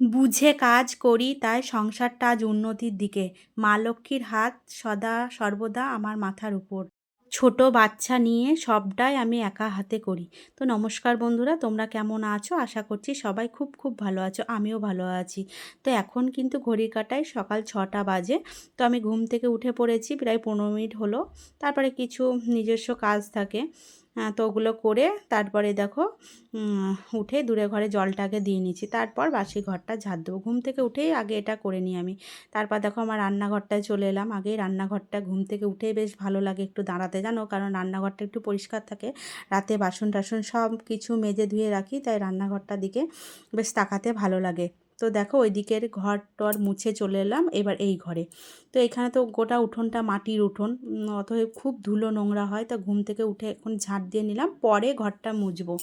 বুঝে কাজ করি, তাই সংসারটা আজ উন্নতির দিকে। মা লক্ষ্মীর হাত সদা সর্বদা আমার মাথার উপর। ছোট বাচ্চা নিয়ে সবটাই আমি একা হাতে করি। তো নমস্কার বন্ধুরা, তোমরা কেমন আছো? আশা করছি সবাই খুব খুব ভালো আছো, আমিও ভালো আছি। তো এখন কিন্তু ঘড়ির কাটায় সকাল ছটা বাজে। তো আমি ঘুম থেকে উঠে পড়েছি, প্রায় পনেরো মিনিট হলো। তারপরে কিছু নিজস্ব কাজ থাকে। তো ওগুলো করে তারপরে দেখো উঠে দূরে ঘরে জলটাকে দিয়ে নিচ্ছি। তারপর বাসি ঘরটা ঝাড় দেবো। ঘুম থেকে উঠেই আগে এটা করে নিই আমি। তারপর দেখো আমার রান্নাঘরটায় চলে এলাম। আগে রান্নাঘরটা ঘুম থেকে উঠেই বেশ ভালো লাগে একটু দাঁড়াতে, জানো? কারণ রান্নাঘরটা একটু পরিষ্কার থাকে। রাতে বাসন টাসন সব কিছু মেজে ধুয়ে রাখি, তাই রান্নাঘরটার দিকে বেশ তাকাতে ভালো লাগে। তো দেখো ওই দিকের ঘর টর মুছে চলে এলাম, এবার এই ঘরে। তো এখানে তো গোটা উঠোনটা মাটির উঠোন অতএব খুব ধুলো নোংরা হয়, তা ঘুম থেকে উঠে এখন ঝাঁট দিয়ে নিলাম, পরে ঘরটা মুছবো।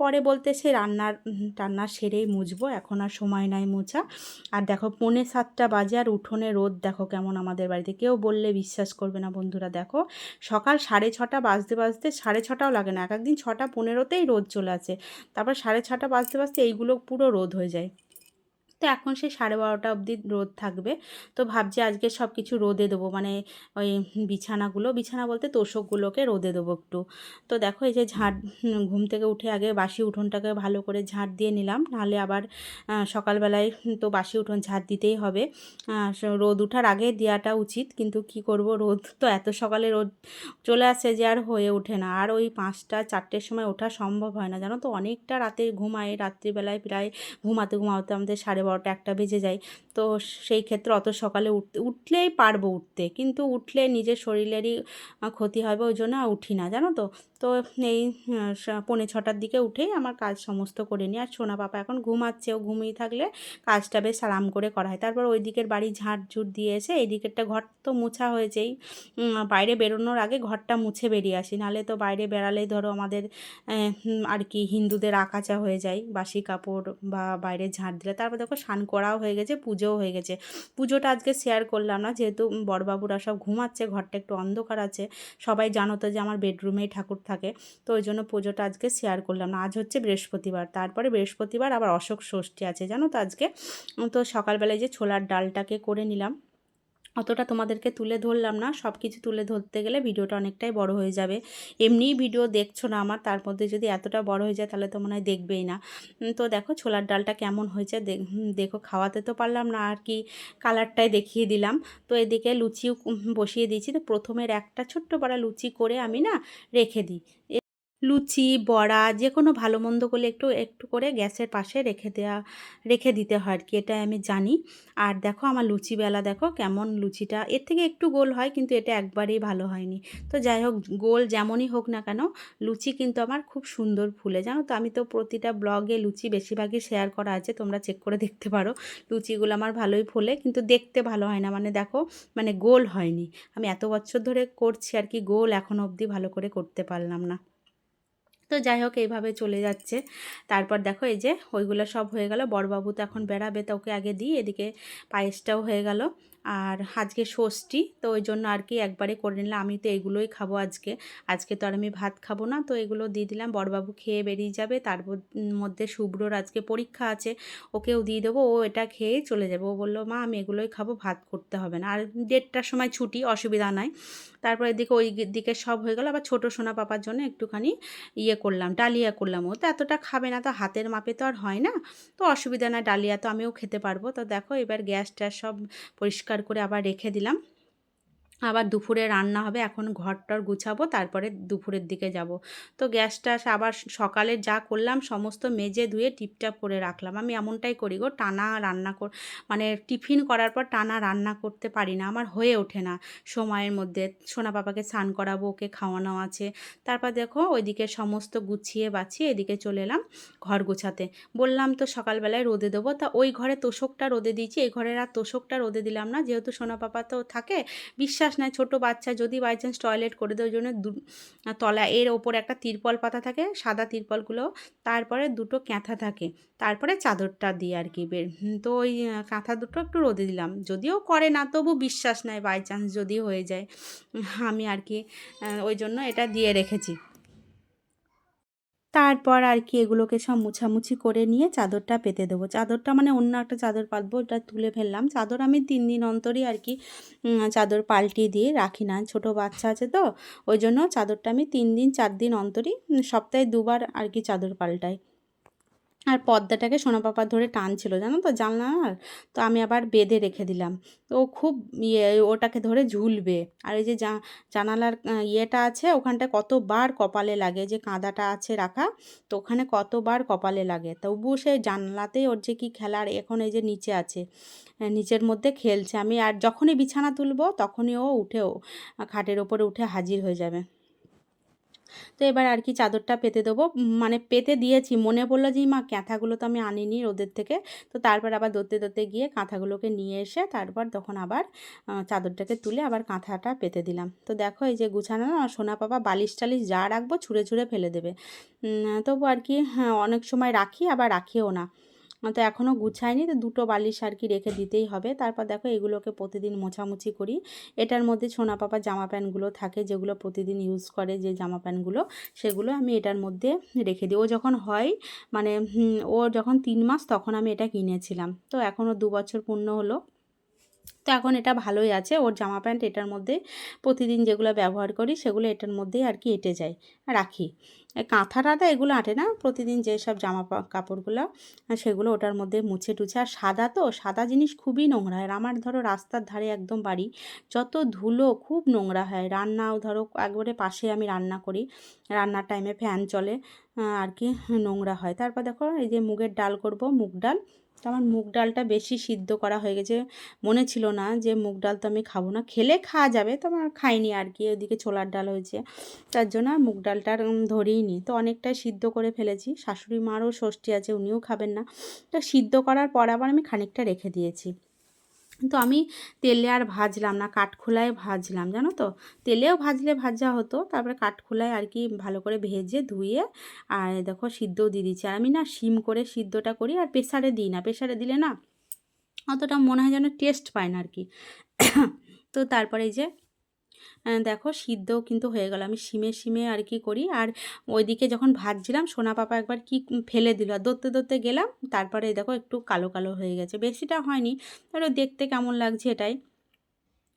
পরে বলতে সে রান্নার টান্না সেরেই মুছবো, এখন আর সময় নাই মোছা। আর দেখো পৌনে সাতটা বাজে আর উঠোনে রোদ, দেখো কেমন আমাদের বাড়িতে। কেউ বললে বিশ্বাস করবে না বন্ধুরা, দেখো সকাল সাড়ে ছটা বাজতে বাজতে, সাড়ে ছটাও লাগে না, এক একদিন ছটা পনেরোতেই রোদ চলে আসে। তারপর সাড়ে ছটা বাজতে বাজতে এইগুলো পুরো রোদ হয়ে যায়। তো এখন সে সাড়ে বারোটা অবধি রোদ থাকবে। তো ভাবছি আজকে সব কিছু রোদে দেবো। মানে ওই বিছানাগুলো, বিছানা বলতে তোষকগুলোকে রোদে দেবো একটু। তো দেখো এই যে ঝাঁট ঘুম থেকে উঠে আগে বাসি উঠোনটাকে ভালো করে ঝাঁট দিয়ে নিলাম। নাহলে আবার সকালবেলায় তো বাসি উঠোন ঝাঁট দিতেই হবে। রোদ উঠার আগে দেওয়াটা উচিত। কিন্তু কি করব? রোদ তো এত সকালে রোদ চলে আসে যে আর হয়ে ওঠে না। আর ওই পাঁচটা, চারটের সময় ওঠা সম্ভব হয় না। জানো তো অনেকটা রাতে ঘুমায় রাত্রিবেলায় প্রায় ঘুমাতে ঘুমাতে আমাদের সাড়ে বারোটা একটা বেজে যায়। তো সেই ক্ষেত্রে অত সকালে উঠতে উঠলেই পারব উঠতে। কিন্তু উঠলে নিজের শরীরেরই ক্ষতি হবে, ওই জন্য উঠি না, জানো তো? তো এই পৌনে ছটার দিকে উঠেই আমার কাজ সমস্ত করে নিই। আর সোনা পাপা এখন ঘুমাচ্ছে, ও ঘুমিয়ে থাকলে কাজটা বেশ আরাম করে করা হয়। তারপর ওই দিকের বাড়ি ঝাঁট ঝুট দিয়ে এসে এই দিকেরটা ঘর তো মুছা হয়েছেই। বাইরে বেরোনোর আগে ঘরটা মুছে বেরিয়ে আসি। নাহলে তো বাইরে বেড়ালেই ধরো আমাদের আর কি হিন্দুদের আকাচা হয়ে যায়। বাসি কাপড় বা বাইরে ঝাঁট দিলে। তারপর দেখো স্নান করাও হয়ে গেছে, পুজোও হয়ে গেছে। পুজোটা আজকে শেয়ার করলাম না, যেহেতু বড়বাবুরা সব ঘুমাচ্ছে, ঘরটা একটু অন্ধকার আছে, সবাই জানো তো যে আমার বেডরুমেই ঠাকুর থাকে, তো ওই জন্য পুজোটা আজকে শেয়ার করলাম না। আজ হচ্ছে বৃহস্পতিবার, তারপরে বৃহস্পতিবার আবার অশোক ষষ্ঠী আছে, জানো তো আজকে? তো সকালবেলায় যে ছোলার ডালটাকে করে নিলাম অতটা তোমাদেরকে তুলে ধরলাম না। সব কিছু তুলে ধরতে গেলে ভিডিওটা অনেকটাই বড় হয়ে যাবে। এমনিই ভিডিও দেখছ না আমার, তার মধ্যে যদি এতটা বড় হয়ে যায় তাহলে তো মনে হয় দেখবেই না। তো দেখো ছোলার ডালটা কেমন হয়েছে দেখো খাওয়াতে তো পারলাম না আর কি, কালারটাই দেখিয়ে দিলাম। তো এদিকে লুচিও বসিয়ে দিয়েছি। তো প্রথমের একটা ছোট্ট বড়া লুচি করে আমি না রেখে দিই। লুচি, বড়া যে কোনো ভালো মন্দ করলে একটু একটু করে গ্যাসের পাশে রেখে দেওয়া রেখে দিতে হয় আর কি এটা আমি জানি। আর দেখো আমার লুচি বেলা, দেখো কেমন লুচিটা, এর থেকে একটু গোল হয় কিন্তু এটা একবারেই ভালো হয়নি। তো যাই হোক, গোল যেমনই হোক না কেন, লুচি কিন্তু আমার খুব সুন্দর ফুলে। জানো তো আমি তো প্রতিটা ব্লগে লুচি বেশিরভাগই শেয়ার করা আছে, তোমরা চেক করে দেখতে পারো। লুচিগুলো আমার ভালোই ফোলে কিন্তু দেখতে ভালো হয় না মানে দেখো মানে গোল হয়নি। আমি এত বছর ধরে করছি আর কি গোল এখনও অবধি ভালো করে করতে পারলাম না। তো যাই হোক, এইভাবে চলে যাচ্ছে। তারপর দেখো এই যে, ওইগুলো সব হয়ে গেল। বড়বাবু তো এখন বেড়াবে, তো ওকে আগে দিই। এদিকে পায়েসটাও হয়ে গেল। আর আজকে ষষ্ঠী, তো ওই জন্য আর কি একবারে করে নিলাম। আমি তো এগুলোই খাব আজকে। আজকে তো আর আমি ভাত খাব না, তো এগুলো দিয়ে দিলাম। বড়বাবু খেয়ে বেরিয়ে যাবে, তার মধ্যে শুভ্রর আজকে পরীক্ষা আছে, ওকেও দিয়ে দেবো, ও এটা খেয়ে চলে যাবে। ও বলল, মা, আমি এগুলোই খাব, ভাত করতে হবে না। আর দেড়টার সময় ছুটি, অসুবিধা নাই। তারপর এদিকে ওই দিকে সব হয়ে গেল, আবার ছোটো সোনা পাপার জন্য একটুখানি ইয়ে করলাম, ডালিয়া করলাম। ও তো এতটা খাবে না, তো হাতের মাপে তো আর হয় না, তো অসুবিধা না ডালিয়া তো আমিও খেতে পারব। তো দেখো, এবার গ্যাস ট্যাস সব পরিষ্কার করে আবার রেখে দিলাম। আবার দুপুরে রান্না হবে, এখন ঘরটর গুছাবো, তারপরে দুপুরের দিকে যাব। তো গ্যাসটা আবার সকালে যা করলাম, সমস্ত মেজে ধুয়ে টিপটাপ করে রাখলাম। আমি এমনটাই করি গো, টানা রান্না কর মানে টিফিন করার পর টানা রান্না করতে পারি না, আমার হয়ে ওঠে না সময়ের মধ্যে। সোনা পাপাকে স্নান করাবো, ওকে খাওয়ানো আছে। তারপর দেখো, ওইদিকে সমস্ত গুছিয়ে বাছিয়ে এদিকে চলে এলাম ঘর গুছাতে। বললাম তো সকালবেলায় রোদে দেবো, তা ওই ঘরে তোষকটা রোদে দিয়েছি, এই ঘরের আর তোষকটা রোদে দিলাম না, যেহেতু সোনা পাপা তো থাকে, বিশ্বাস বিশ্বাস নয় ছোট বাচ্চা যদি বাই চান্স টয়লেট করে দেওয়ার জন্য দু তলা, এর ওপর একটা তিরপল পাতা থাকে, সাদা তিরপলগুলো, তারপরে দুটো ক্যাঁথা থাকে, তারপরে চাদরটা দিয়ে আর কি বের তো ওই কাঁথা দুটো একটু রোদে দিলাম, যদিও করে না, তবু বিশ্বাস নয় বাই চান্স যদি হয়ে যায়, আমি আর কি ওই জন্য এটা দিয়ে রেখেছি। তারপর আর কি এগুলোকে সব মুছামুছি করে নিয়ে চাদরটা পেতে দেবো। চাদরটা মানে অন্য একটা চাদর পাতবো, ওটা তুলে ফেললাম। চাদর আমি তিন দিন অন্তরই আর কি চাদর পাল্টিয়ে দিয়ে রাখি না। ছোটো বাচ্চা আছে তো, ওই জন্য চাদরটা আমি তিন দিন, চার দিন অন্তরই সপ্তাহে দুবার আর কি চাদর পাল্টাই। আর পর্দাটাকে সোনা পাপা ধরে টানছিল, জানো তো জানলার তো আমি আবার বেঁধে রেখে দিলাম। তো ও খুব ইয়ে ওটাকে ধরে ঝুলবে। আর এই যে জানালার ইয়েটা আছে ওখানটায় কতবার কপালে লাগে, যে কাঁদাটা আছে রাখা, তো ওখানে কতবার কপালে লাগে। তবুও সে জানলাতেই ওর যে কী খেলার, এখন এই যে নিচে আছে নিচের মধ্যে খেলছে। আমি আর যখনই বিছানা তুলবো, তখনই ও উঠেও খাটের ওপরে উঠে হাজির হয়ে যাবে। তো এবার আর কি চাদরটা পেতে দেবো। মানে পেতে দিয়েছি। মনে পড়ল যে, মা ক্যাঁথাগুলো তো আমি আনিনি রোদের থেকে। তো তারপর আবার দৌড়তে দৌড়তে গিয়ে কাঁথাগুলোকে নিয়ে এসে তারপর তখন আবার চাদরটাকে তুলে আবার কাঁথাটা পেতে দিলাম। তো দেখো এই যে গুছানো না, সোনা পাপা বালিশ টালিশ যা রাখব ছুঁড়ে ছুঁড়ে ফেলে দেবে। তবু আর কি হ্যাঁ অনেক সময় রাখি, আবার রাখিও না। তো এখনও গুছায়নি, তো দুটো বালিশ আর কি রেখে দিতেই হবে। তারপর দেখো এগুলোকে প্রতিদিন মোছামুছি করি। এটার মধ্যে সোনা পাপা জামা প্যান্টগুলো থাকে, যেগুলো প্রতিদিন ইউজ করে যে জামা প্যান্টগুলো, সেগুলো আমি এটার মধ্যে রেখে দিই। ও যখন হয় মানে ও যখন তিন মাস তখন আমি এটা কিনেছিলাম। তো এখনও দু বছর পূর্ণ হলো। তো এখন এটা ভালোই আছে। ওর জামা প্যান্ট এটার মধ্যে প্রতিদিন যেগুলো ব্যবহার করি, সেগুলো এটার মধ্যেই আর কি এঁটে যায়। রাখি। কাঁথা টাঁথা এগুলো আঁটে না। প্রতিদিন যেসব জামা কাপড়গুলো সেগুলো ওটার মধ্যে মুছে টুছে। আর সাদা তো, সাদা জিনিস খুবই নোংরা হয়। আমার ধরো রাস্তার ধারে একদম বাড়ি, যত ধুলো খুব নোংরা হয়। রান্নাও ধরো একবারে পাশে আমি রান্না করি। রান্নার টাইমে ফ্যান চলে আর কি নোংরা হয়। তারপর দেখো এই যে মুগের ডাল করব, মুগ ডাল। তো আমার মুগ ডালটা বেশি সিদ্ধ করা হয়ে গেছে। মনে ছিল না যে মুগ ডাল তো আমি খাব না। খেলে খাওয়া যাবে তো আমার খাইনি আর কি ওদিকে ছোলার ডাল হয়েছে। তার জন্য আর মুগ ডালটা ধরেই নি তো অনেকটাই সিদ্ধ করে ফেলেছি। শাশুড়ি মারও ষষ্ঠী আছে, উনিও খাবেন না। তো সিদ্ধ করার পর আবার আমি খানিকটা রেখে দিয়েছি। তো আমি তেলে আর ভাজলাম না, কাঠখোলায় ভাজলাম, জানো তো? তেলেও ভাজলে ভাজা হতো, তারপরে কাঠখোলায় আর কি ভালো করে ভেজে ধুয়ে আর দেখো সিদ্ধও দিয়ে দিচ্ছি। আর আমি না শিম করে সিদ্ধটা করি আর প্রেশারে দিই না প্রেশারে দিলে না অতটা মনে হয় যেন টেস্ট পায় না আর কি। তো তারপরে যে দেখো সিদ্ধও কিন্তু হয়ে গেল। আমি শিমে শিমে আর কি করি। আর ওইদিকে যখন ভাজছিলাম, সোনা পাপা একবার কি ফেলে দিল। আর দৌড়তে দৌড়তে গেলাম, তারপরে দেখো একটু কালো কালো হয়ে গেছে। বেশিটা হয়নি তাহলে দেখতে কেমন লাগছে এটাই।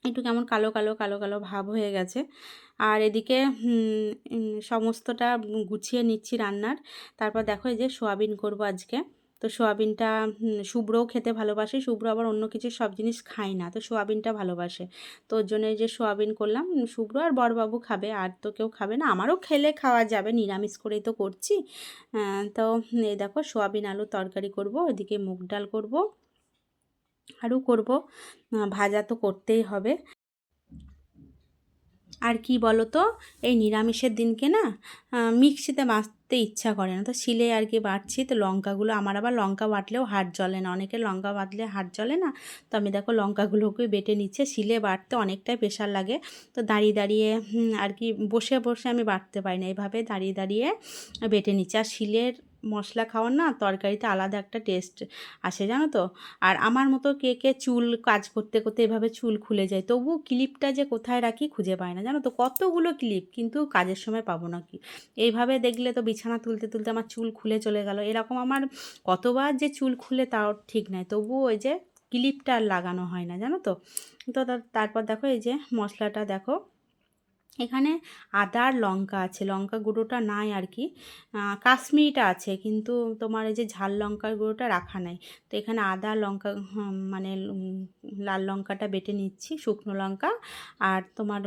একটু কেমন কালো কালো কালো কালো ভাব হয়ে গেছে। আর এদিকে সমস্তটা গুছিয়ে নিচ্ছি রান্নার। তারপর দেখো এই যে সোয়াবিন করব আজকে। তো সোয়াবিনটা শুভ্রও খেতে ভালোবাসে, শুভ্র আবার অন্য কিছু সব জিনিস খায় না, তো সোয়াবিনটা ভালোবাসে। তো ওর জন্য যে সোয়াবিন করলাম শুভ্র আর বরবাবু খাবে, আর তো কেউ খাবে না, আমারও খেলে খাওয়া যাবে, নিরামিষ করেই তো করছি। তো এই দেখো সোয়াবিন আলু তরকারি করব ওইদিকে মুগ ডাল করব আরও করব ভাজা তো করতেই হবে। আর কি বলো তো? এই নিরামিষের দিনকে না মিক্সিতে বাঁচতে ইচ্ছা করে না। তো শিলে আর কি বাটছি, তো লঙ্কাগুলো, আমার আবার লঙ্কা বাটলেও হাট জ্বলে না। অনেকে লঙ্কা বাটলে হাট জ্বলে না। তো আমি দেখো লঙ্কাগুলোকে বেটে নিচ্ছে। শিলে বাটতে অনেকটাই প্রেশার লাগে। তো দাঁড়িয়ে দাঁড়িয়ে আর কি বসে বসে আমি বাটতে পারি না। এইভাবে দাঁড়িয়ে দাঁড়িয়ে বেটে নিচ্ছি। আর শিলের মশলা খাওয়ার না তরকারিতে আলাদা একটা টেস্ট আসে, জানো তো? আর আমার মতো কে কে চুল কাজ করতে করতে এভাবে চুল খুলে যায় তবু ক্লিপটা যে কোথায় রাখি খুঁজে পায় না, জানো তো? কতগুলো ক্লিপ কিন্তু কাজের সময় পাবো না কি? এইভাবে দেখলে তো বিছানা তুলতে তুলতে আমার চুল খুলে চলে গেল। এরকম আমার কতবার যে চুল খুলে তাও ঠিক নাই। তবু ওই যে ক্লিপটা আর লাগানো হয় না, জানো তো? তো তারপর দেখো এই যে মশলাটা দেখো। এখানে আদা আর লঙ্কা আছে, লঙ্কা গুঁড়োটা নাই আর কি কাশ্মীরিটা আছে, কিন্তু তোমার এই যে ঝাল লঙ্কার গুঁড়োটা রাখা নাই। তো এখানে আদা, লঙ্কা মানে লাল লঙ্কাটা বেটে নিচ্ছি, শুকনো লঙ্কা। আর তোমার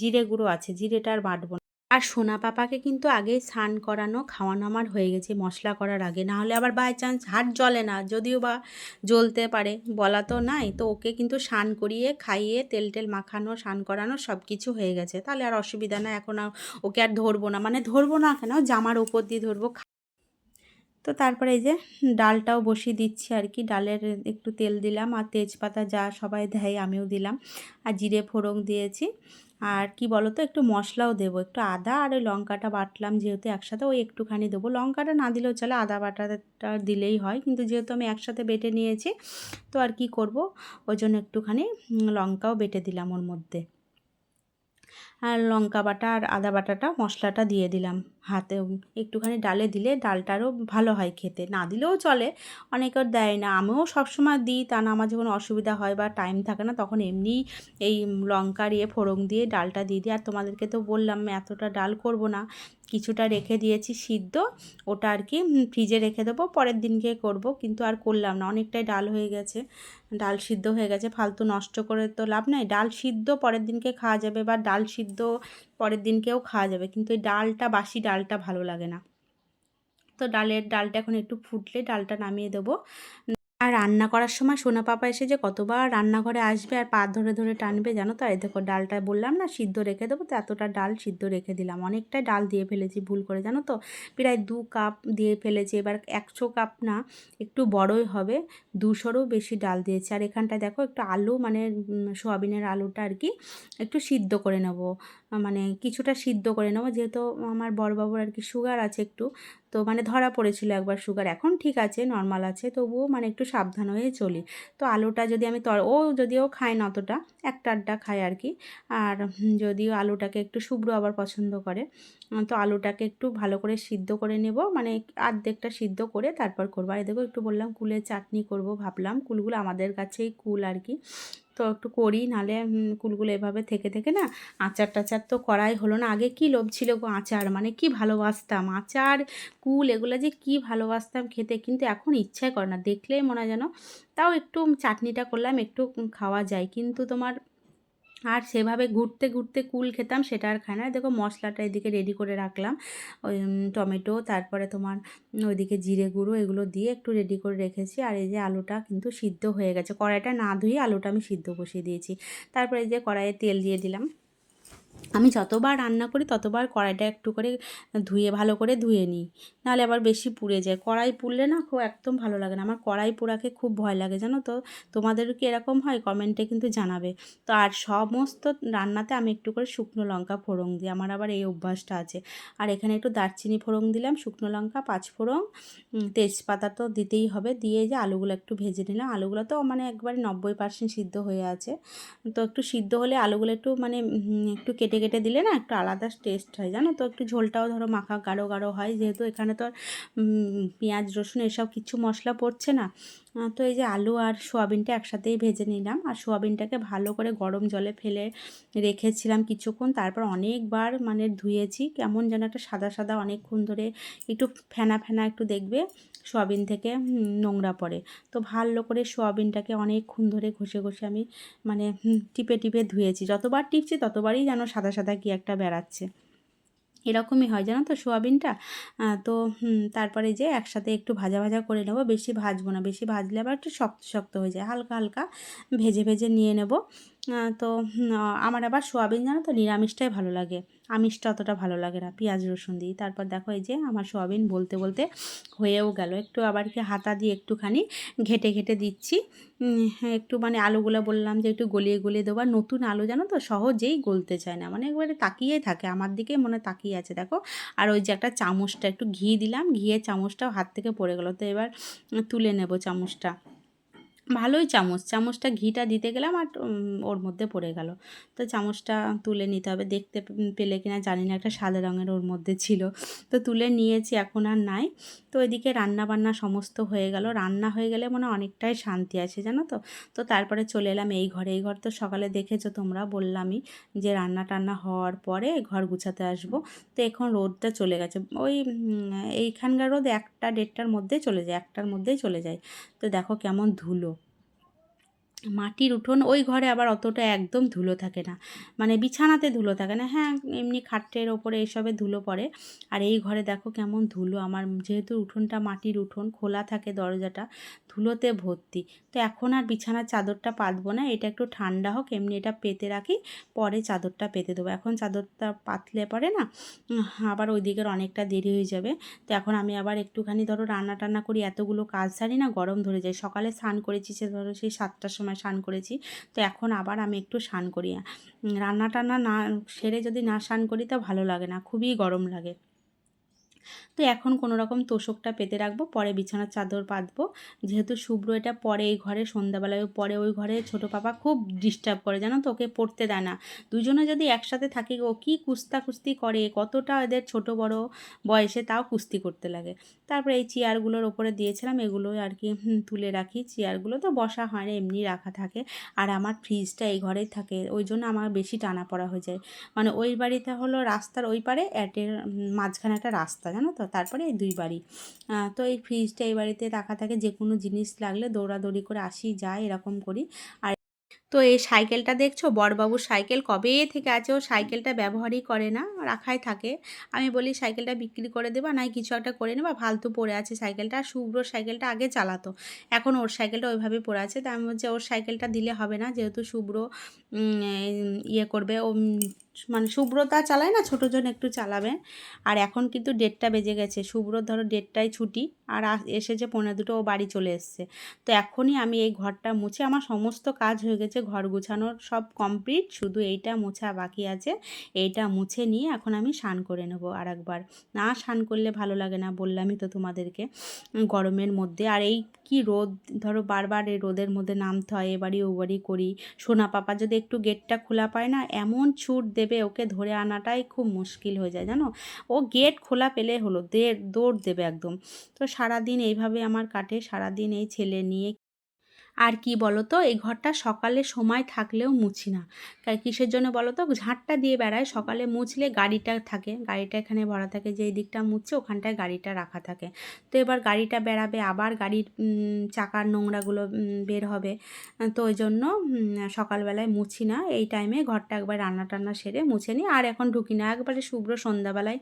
জিরে গুঁড়ো আছে, জিরেটা আর বাটবো আর সোনা পাপাকে কিন্তু আগে স্নান করানো, খাওয়ানো আমার হয়ে গেছে, মশলা করার আগে। না হলে আবার বাই চান্স হাট জ্বলে না, যদিও বা জ্বলতে পারে, বলা তো নাই। তো ওকে কিন্তু স্নান করিয়ে, খাইয়ে, তেল টেল মাখানো, স্নান করানো সব কিছু হয়ে গেছে। তাহলে আর অসুবিধা না এখন ওকে আর ধরবো না। মানে ধরবো না কেন? জামার উপর দিয়ে ধরবো তো তারপরে এই যে ডালটাও বসিয়ে দিচ্ছি আর কি। ডালের একটু তেল দিলাম আর তেজপাতা যা সবাই দেয় আমিও দিলাম। আর জিরে ফোড়ন দিয়েছি। আর কি বলো তো একটু মশলাও দেবো, একটু আদা আর ওই লঙ্কাটা বাটলাম যেহেতু একসাথে, ওই একটুখানি দেবো। লঙ্কাটা না দিলেও চলে, আদা বাটাটা দিলেই হয়। কিন্তু যেহেতু আমি একসাথে বেটে নিয়েছি, তো আর কি করব? ওই জন্য একটুখানি লঙ্কাও বেটে দিলাম ওর মধ্যে। আর লঙ্কা বাটা আর আদা বাটাটা, মশলাটা দিয়ে দিলাম হাতে। একটুখানি ডালে দিলে ডালটারও ভালো হয় খেতে। না দিলেও চলে অনেকের দেয় না। আমিও সবসময় দিই, তা না আমার যখন অসুবিধা হয় বা টাইম থাকে না, তখন এমনি এই লঙ্কার ইয়ে ফোড়ন দিয়ে ডালটা দিয়ে দিই। আর তোমাদেরকে তো বললাম এতটা ডাল করব না। কিছুটা রেখে দিয়েছি সিদ্ধ, ওটা আর কি ফ্রিজে রেখে দেবো, পরের দিনকে করব। কিন্তু আর করলাম না, অনেকটাই ডাল হয়ে গেছে। ডাল সিদ্ধ হয়ে গেছে, ফালতু নষ্ট করে তো লাভ নাই। ডাল সিদ্ধ পরের দিনকে খাওয়া যাবে বা ডাল সিদ্ধ পরের দিনকেও খাওয়া যাবে। কিন্তু এই ডালটা, বাসি ডালটা ভালো লাগে না। তো ডালের ডালটা এখন একটু ফুটলে ডালটা নামিয়ে দেবো। আর রান্না করার সময় সোনা পাপা এসে যে কতবার রান্নাঘরে আসবে আর পা ধরে ধরে টানবে, জানো তো? এই দেখো, ডালটা বললাম না, সিদ্ধ রেখে দেবো, তো এতটা ডাল সিদ্ধ রেখে দিলাম। অনেকটাই ডাল দিয়ে ফেলেছি, ভুল করে, জানো তো? প্রায় দু কাপ দিয়ে ফেলেছি, এবার একশো কাপ না, একটু বড়ই হবে, দুশোরও বেশি ডাল দিয়েছি। আর এখানটায় দেখো, একটু আলু মানে সোয়াবিনের আলুটা আর কি, একটু সিদ্ধ করে নেব। মানে কিছুটা সিদ্ধ করে নেব। যেহেতু আমার বড়বাবুর আর কি সুগার আছে একটু, তো মানে ধরা পড়েছিল একবার সুগার এখন ঠিক আছে নর্মাল আছে, তবুও মানে একটু সাবধান হয়ে চলি। তো আলুটা যদি আমি তর, ও যদিও খায় না অতটা, একটা আড্ডা খায় আর কি। আর যদিও আলুটাকে একটু শুভ্র আবার পছন্দ করে তো আলুটাকে একটু ভালো করে সিদ্ধ করে নেব। মানে আর্ধেকটা সিদ্ধ করে তারপর করব। আর দেখো, একটু বললাম, কুলের চাটনি করব ভাবলাম। কুলগুলো আমাদের কাছেই কুল আর কি। তো একটু করি, নালে কুলগুলো এভাবে থেকে থেকে না আচার টাচার তো করাই হলো না। আগে কি লোভ ছিল গো আচার? মানে কি ভালোবাসতাম? আচার, কুল এগুলো যে কি ভালোবাসতাম খেতে কিন্তু এখন ইচ্ছাই করে না। দেখলেই মনে হয় যেন তাও একটু চাটনিটা করলাম, একটু খাওয়া যায়। কিন্তু তোমার আর সেভাবে ঘুরতে ঘুরতে কুল খেতাম, সেটা আর খায় না। দেখো মশলাটা এদিকে রেডি করে রাখলাম। ওই টমেটো, তারপরে তোমার ওইদিকে জিরে গুঁড়ো এগুলো দিয়ে একটু রেডি করে রেখেছি। আর এই যে আলুটা কিন্তু সিদ্ধ হয়ে গেছে। কড়াইটা না ধুয়ে আলুটা আমি সিদ্ধ বসিয়ে দিয়েছি। তারপরে এই যে কড়াইয়ে তেল দিয়ে দিলাম। আমি যতবার রান্না করি, ততবার কড়াইটা একটু করে ধুয়ে, ভালো করে ধুয়ে নিই। নাহলে আবার বেশি পুড়ে যায়। কড়াই পুড়লে না খুব একদম ভালো লাগে না। আমার কড়াই পোড়াকে খুব ভয় লাগে, জানো তো? তোমাদেরও কি এরকম হয়? কমেন্টে কিন্তু জানাবে। তো আর সমস্ত রান্নাতে আমি একটু করে শুকনো লঙ্কা ফোড়ং দিই। আমার আবার এই অভ্যাসটা আছে। আর এখানে একটু দারচিনি ফোড়ং দিলাম, শুকনো লঙ্কা, পাঁচ ফোড়ং তেজপাতা তো দিতেই হবে। দিয়ে যে আলুগুলো একটু ভেজে নিলাম। আলুগুলো তো মানে একবারে নব্বই পার্সেন্ট সিদ্ধ হয়ে আছে। তো একটু সিদ্ধ হলে আলুগুলো একটু মানে একটু কেটে কেটে কেটে দিলে না একটু আলাদা টেস্ট হয়, জানো তো? একটু ঝোলটাও ধরো মাখা গাঢ় গাঢ় হয়, যেহেতু এখানে তো পেঁয়াজ, রসুন এসব কিছু মশলা পড়ছে না। তো এই যে আলু আর সোয়াবিনটা একসাথেই ভেজে নিলাম। আর সোয়াবিনটাকে ভালো করে গরম জলে ফেলে রেখেছিলাম কিছুক্ষণ। তারপর অনেকবার মানে ধুয়েছি। কেমন যেন একটা সাদা সাদা অনেকক্ষণ ধরে একটু ফেনা ফেনা একটু দেখবে। সোয়াবিন থেকে নোংরা পড়ে। তো ভালো করে সোয়াবিনটাকে অনেকক্ষণ ধরে ঘষে ঘষে আমি মানে টিপে টিপে ধুয়েছি। যতবার টিপছি ততবারই যেন সাদা সাদা কি একটা বেড়াচ্ছে। এরকমই হয় জানো তো সোয়াবিনটা? তো তারপরে যে একসাথে একটু ভাজা ভাজা করে নেব, বেশি ভাজবো না। বেশি ভাজলে আবার একটু শক্ত শক্ত হয়ে যায়। হালকা হালকা ভেজে ভেজে নিয়ে নেব। তো আমার আবার সোয়াবিন জানো তো নিরামিষটাই ভালো লাগে। আমিষটা অতটা ভালো লাগে না, পেঁয়াজ রসুন দিই। তারপর দেখো এই যে আমার সোয়াবিন বলতে বলতে হয়েও গেল। একটু আবার কি হাতা দিয়ে একটুখানি ঘেটে ঘেটে দিচ্ছি। একটু মানে আলুগুলো বললাম যে একটু গলিয়ে গলিয়ে দেবো। নতুন আলু জানো তো সহজেই গলতে চায় না মানে একবারে তাকিয়েই থাকে। আমার দিকে মনে তাকিয়ে আছে, দেখো। আর ওই যে একটা চামচটা, একটু ঘি দিলাম। ঘিয়ের চামচটাও হাত থেকে পড়ে গেলো। তো এবার তুলে নেব চামচটা। ভালোই চামচ, চামচটা ঘিটা দিতে গেলাম আর ওর মধ্যে পড়ে গেল। তো চামচটা তুলে নিতে হবে, দেখতে পেলে কিনা জানি না, একটা সাদা রঙের ওর মধ্যে ছিল। তো তুলে নিয়েছি, এখন আর নাই। তো এদিকে রান্না বান্না সমস্ত হয়ে গেল। রান্না হয়ে গেলে মনে অনেকটাই শান্তি আছে, জানো তো? তো তারপরে চলে এলাম এই ঘরে। এই ঘর তো সকালে দেখেছ তোমরা, বললামই যে রান্না টান্না হওয়ার পরে ঘর গুছাতে আসব। তো এখন রোদটা চলে গেছে। ওই এইখানকার রোদ একটা দেড়টার মধ্যে চলে যায়, একটার মধ্যেই চলে যায়। তো দেখো কেমন ধুলো। মাটির উঠোন ওই ঘরে আবার অতটা একদম ধুলো থাকে না। মানে বিছানাতে ধুলো থাকে না। হ্যাঁ এমনি খাটের ওপরে এসবে ধুলো পড়ে। আর এই ঘরে দেখো কেমন ধুলো। আমার যেহেতু উঠোনটা মাটির উঠোন, খোলা থাকে দরজাটা, ধুলোতে ভর্তি। তো এখন আর বিছানার চাদরটা পাতবো না। এটা একটু ঠান্ডা হোক, এমনি এটা পেতে রাখি। পরে চাদরটা পেতে দেবো। এখন চাদরটা পাতলে পরে না, আবার ওই দিকের অনেকটা দেরি হয়ে যাবে। তো এখন আমি আবার একটুখানি ধরো রান্না টান্না করি। এতগুলো কাজ সারি না, গরম ধরে যায়। সকালে স্নান করেছি সে ধরো সেই সাতটার সময় স্নান করেছি। তো এখন আবার আমি একটু স্নান করি। রান্না টান্না না সেরে যদি না স্নান করি তা ভালো লাগে না, খুবই গরম লাগে। তো এখন কোনো রকম তোষকটা পেতে রাখব, পরে বিছানার চাদর পাতবো যেহেতু শুভ্র এটা পরে এই ঘরে, সন্ধ্যাবেলায় পরে ওই ঘরে, ছোটো পাপা খুব ডিস্টার্ব করে, জানো তো, ওকে পড়তে দেয় না। দুজনে যদি একসাথে থাকে ও কী কুস্তা কুস্তি করে, কতটা এদের ছোট বড় বয়সে তাও কুস্তি করতে লাগে। তারপরে এই চেয়ারগুলোর ওপরে দিয়েছিলাম এগুলো আর কি তুলে রাখি। চেয়ারগুলো তো বসা হয় না, এমনি রাখা থাকে। আর আমার ফ্রিজটা এই ঘরেই থাকে, ওই জন্য আমার বেশি টানা পড়া হয়ে যায়। মানে ওই বাড়িতে হলো রাস্তার ওই পারে, অ্যাটের মাঝখানে একটা রাস্তা জানো তো? তারপরে এই দুই বাড়ি। তো এই ফ্রিজটা এই বাড়িতে রাখা থাকে যে কোনো জিনিস লাগলে দৌড়াদৌড়ি করে আসি যায় এরকম করি। আর তো এই সাইকেলটা দেখছ? বড়বাবুর সাইকেল কবে থেকে আছে? ও সাইকেলটা ব্যবহারই করে না, রাখাই থাকে। আমি বলি, সাইকেলটা বিক্রি করে দেবা, নাই কিছু একটা করে নেবা, ফালতু পড়ে আছে সাইকেলটা আর শুভ্র সাইকেলটা আগে চালাতো। এখন ওর সাইকেলটা ওইভাবে পড়ে আছে। তা আমি বলছি, ওর সাইকেলটা দিলে হবে না, যেহেতু শুভ্র ইয়ে করবে, ও মানে শুভ্রতা চালায় না ছোটো জন একটু চালাবে। আর এখন কিন্তু ডেটটা বেজে গেছে। শুভ্র ধরো ডেটটাই ছুটি আর এসেছে পনেরো দুটো ও বাড়ি চলে এসছে। তো এখনই আমি এই ঘরটা মুছে আমার সমস্ত কাজ হয়ে গেছে, ঘর গুছানোর সব কমপ্লিট। শুধু এইটা মোছা বাকি আছে। এইটা মুছে নিয়ে এখন আমি স্নান করে নেব আর একবার না স্নান করলে ভালো লাগে না বললামই তো তোমাদেরকে গরমের মধ্যে। আর এই কি রোদ, ধরো বারবার এই রোদের মধ্যে নামতে হয় এবারই ও বাড়ি করি। সোনা পাপা যদি একটু গেটটা খোলা পায় না, এমন ছুট দেবে ওকে ধরে আনাটাই খুব মুশকিল হয়ে যায়, জানো? ও গেট খোলা পেলে হলো দেড় দৌড় দেবে একদম। তো সারাদিন এইভাবে আমার কাটে, সারাদিন এই ছেলে নিয়ে আর কি বলো তো এই ঘরটা সকালে সময় থাকলেও মুছি না। কিসের জন্য বলো তো ঝাঁটটা দিয়ে বেড়ায়। সকালে মুছলে গাড়িটা থাকে। গাড়িটা এখানে ভরা থাকে। যেই দিকটা মুছছে ওখানটায় গাড়িটা রাখা থাকে। তো এবার গাড়িটা বেড়াবে, আবার গাড়ির চাকার নোংরাগুলো বের হবে। তো ওই জন্য সকালবেলায় মুছি না। এই টাইমে ঘরটা একবার রান্না টান্না সেরে মুছে নিই। আর এখন ঢুকি না। একবারে শুভ্র সন্ধ্যাবেলায়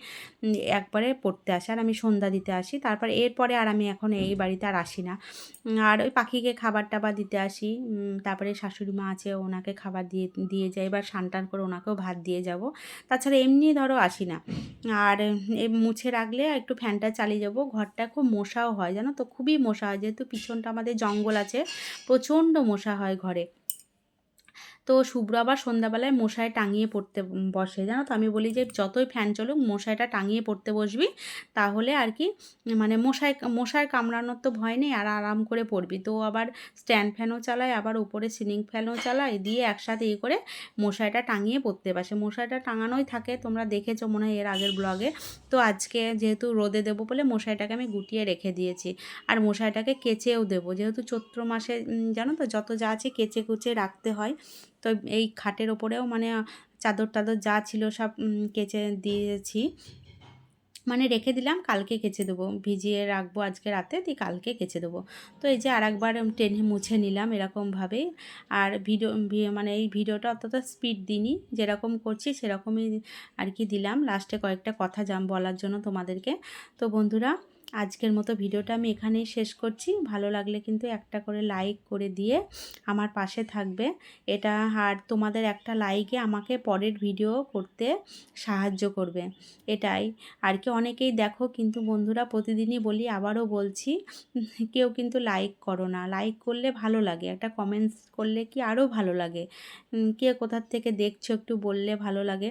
একবারে পড়তে আসে। আর আমি সন্ধ্যা দিতে আসি। তারপর এরপরে আর আমি এখন এই বাড়িতে আর আসি না। আর ওই পাখিকে খাবার টাবার খাবার দিতে আসি। তারপরে শাশুড়ি মা আছে, ওনাকে খাবার দিয়ে দিয়ে যাই এবার টান করে ওনাকেও ভাত দিয়ে যাব। তাছাড়া এমনি ধরো আসি না। আর এ মুছে রাখলে একটু ফ্যানটা চালিয়ে যাব। ঘরটা খুব মশাও হয়, জানো তো? খুবই মশা হয়। যেহেতু পিছনটা আমাদের জঙ্গল আছে, প্রচণ্ড মশা হয় ঘরে। তো শুভ্র আবার সন্ধ্যাবেলায় মশায় টাঙিয়ে পড়তে বসে। জানো তো? আমি বলি যে, যতই ফ্যান চলুক মশাইটা টাঙিয়ে পড়তে বসবি, তাহলে আর কি মানে মশায় মশায় কামড়ানোর তো ভয় নেই, আর আরাম করে পড়বি। তো আবার স্ট্যান্ড ফ্যানও চালায়, আবার উপরে সিলিং ফ্যানও চালায়, দিয়ে একসাথে ইয়ে করে মশাইটা টাঙিয়ে পড়তে বসে। মশাইটা টাঙানোই থাকে, তোমরা দেখেছ মনে হয় এর আগের ব্লগে। তো আজকে যেহেতু রোদে দেবো বলে মশাইটাকে আমি গুটিয়ে রেখে দিয়েছি। আর মশাইটাকে কেচেও দেবো। যেহেতু চৈত্র মাসে জানো তো, যত যা আছে কেচে কুচে রাখতে হয় তো এই খাটের ওপরেও মানে চাদর টাদর যা ছিল সব কেচে দিয়েছি। মানে রেখে দিলাম, কালকে কেচে দেবো। ভিজিয়ে রাখব আজকে রাতে, দিয়ে কালকে কেচে দেবো। তো এই যে আরেকবার টেনে মুছে নিলাম এরকমভাবেই আর ভিডিও মানে এই ভিডিওটা অতটা স্পিড দিনই যেরকম করছি সেরকমই আর কি দিলাম। লাস্টে কয়েকটা কথা জাম, বলার জন্য তোমাদেরকে। তো বন্ধুরা আজকের মতো ভিডিওটা আমি এখানেই শেষ করছি। ভালো লাগলে কিন্তু একটা করে লাইক করে দিয়ে আমার পাশে থাকবে। এটা আর তোমাদের একটা লাইকে আমাকে পরের ভিডিও করতে সাহায্য করবে। এটাই। আর কি অনেকেই দেখো কিন্তু বন্ধুরা প্রতিদিনই বলি, আবারও বলছি, কেউ কিন্তু লাইক করো না। লাইক করলে ভালো লাগে। একটা কমেন্টস করলে কি আরও ভালো লাগে? কে কোথার থেকে দেখছ একটু বললে ভালো লাগে।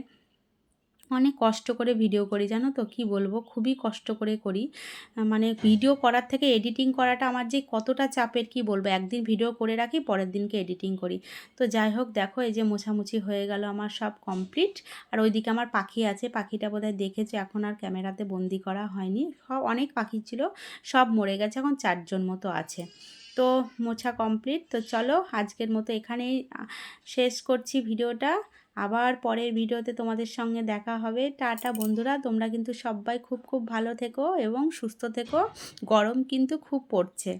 অনেক কষ্ট করে ভিডিও করি, জানো তো? কি বলব? খুবই কষ্ট করে করি। মানে ভিডিও করার থেকে এডিটিং করাটা আমার যে কতটা চাপের, কি বলব? একদিন ভিডিও করে রাখি, পরের দিনকে এডিটিং করি। তো যাই হোক, দেখো, এই যে মোছামুছি হয়ে গেল আমার সব কমপ্লিট আর ওইদিকে আমার পাখি আছে, পাখিটা বোধহয় দেখেছে, এখন আর ক্যামেরাতে বন্দি করা হয়নি। সব, অনেক পাখি ছিল, সব মরে গেছে, এখন চারজন মতো আছে। তো মোছা কমপ্লিট তো চলো, আজকের মতো এখানেই শেষ করছি ভিডিওটা। আবার পরের ভিডিওতে তোমাদের সঙ্গে দেখা হবে। টাটা বন্ধুরা, তোমরা কিন্তু সবাই খুব খুব ভালো থেকো এবং সুস্থ থেকো। গরম কিন্তু খুব পড়ছে।